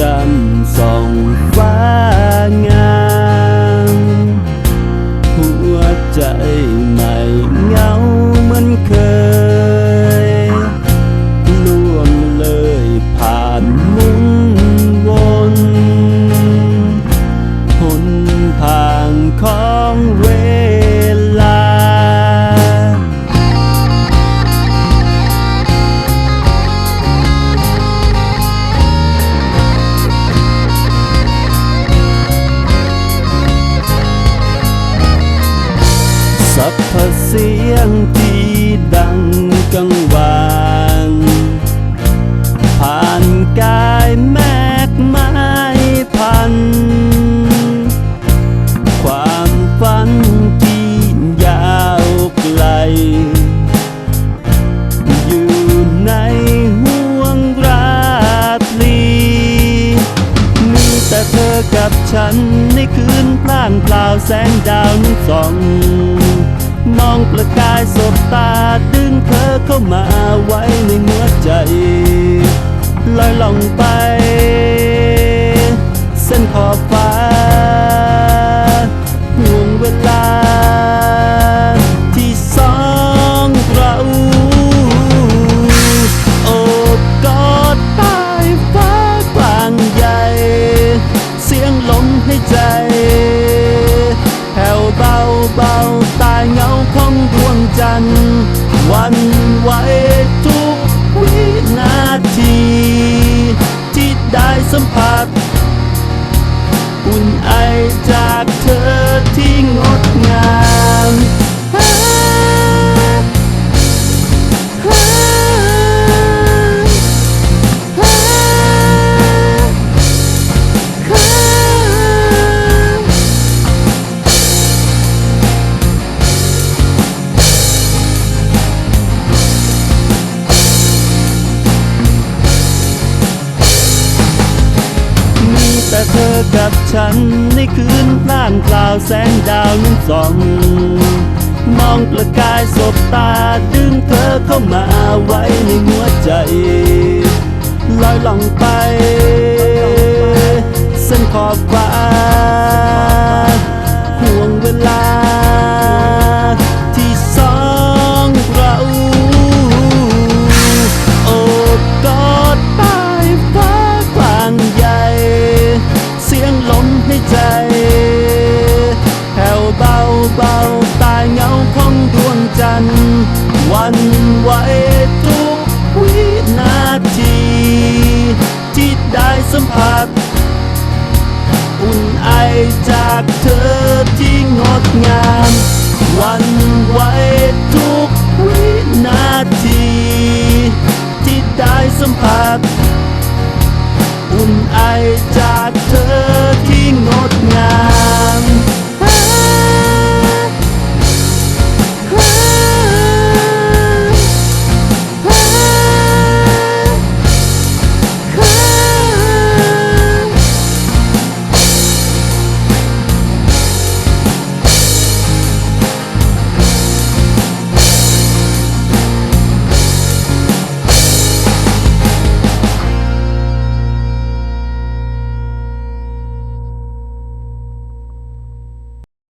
จำส่องฟ้าง กับพเสียงที่ดังกังวานผ่านกายแมกไม้พัน ความฝันที่ยาวไกล อยู่ในห่วงราตรี มีแต่เธอกับฉันในคืนพล่างเปล่าแสงดาวนั้นส่อง มองประกายสบตาดึงเธอเข้ามาไว้ในหัวใจลอยล่องไป เส้นขอบฟ้าห่วงเวลา ที่สองเราโอบกอดใต้ฟ้ากว้างใหญ่ เสียงลมให้ใจ อกับฉันในคืนพล่างเปล่าแสงดาวนั้นส่อง มองประกายสบตาดึงเธอเข้ามาไว้ในหัวใจลอยล่องไป เส้นขอบฟ้าห่วงเวลา วันไหวทุกวินาที ที่ได้สัมผัส อุ่นไอจากเธอที่งดงาม วันไหวทุกวินาที ที่ได้สัมผัส อุ่นไอ